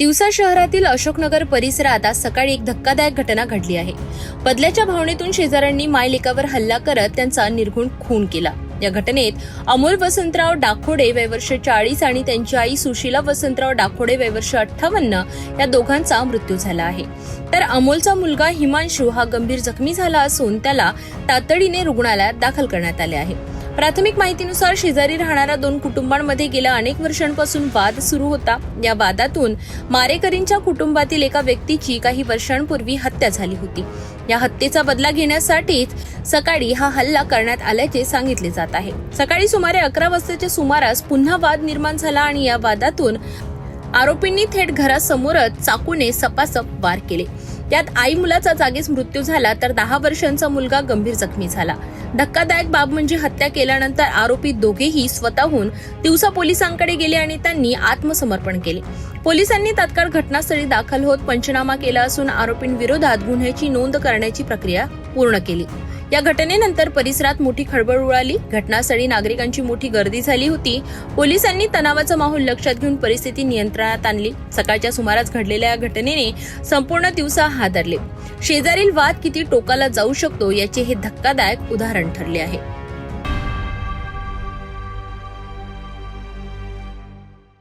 तिवसा शहरातील अशोकनगर परिसरात आज सकाळी एक धक्कादायक घटना घडली आहे. बदल्याच्या भावनेतून शेजाऱ्यांनी मायलेकावर हल्ला करत त्यांचा निर्घुण खून केला. या घटनेत अमोल वसंतराव डाखोडे वयवर्ष चाळीस आणि त्यांची आई सुशीला वसंतराव डाखोडे वयवर्ष अठ्ठावन्न या दोघांचा मृत्यू झाला आहे. तर अमोलचा मुलगा हिमांशू हा गंभीर जखमी झाला असून त्याला तातडीने रुग्णालयात दाखल करण्यात आले आहे. प्राथमिक माहितीनुसार शेजारी राहणाऱ्या दोन कुटुंबांमध्ये गेल्या अनेक वर्षांपासून वाद सुरू होता. या वादातून मारेकरींच्या कुटुंबातील एका व्यक्तीची काही वर्षांपूर्वी हत्या झाली होती. या हत्येचा बदला घेण्यासाठीच सकाळी हा हल्ला करण्यात आल्याचे सांगितले जात आहे. सकाळी सुमारे अकरा वाजताच्या सुमारास पुन्हा वाद निर्माण झाला आणि या वादातून आरोपींनी थेट घरासमोरच चाकूने सपासप वार केले. त्यात आई मुलाचा जागीच मृत्यू झाला तर दहा वर्षांचा मुलगा गंभीर जखमी झाला. धक्कादायक बाब म्हणजे हत्या केल्यानंतर आरोपी दोघेही स्वतःहून दिवसा पोलिसांकडे गेले आणि त्यांनी आत्मसमर्पण केले. पोलिसांनी तात्काळ घटनास्थळी दाखल होत पंचनामा केला असून आरोपींविरोधात गुन्ह्याची नोंद करण्याची प्रक्रिया पूर्ण केली. या घटनेनंतर परिसरात मोठी खळबळ उडाली. घटनास्थळी नागरिकांची मोठी गर्दी झाली होती. पोलिसांनी तणावाचा माहोल लक्षात घेऊन परिस्थिती नियंत्रणात आणली. सकाळच्या सुमारास घडलेल्या या घटनेने संपूर्ण दिवसा हादरले शेजारील वाद किती टोकाला जाऊ शकतो याचे हे धक्कादायक उदाहरण ठरले आहे.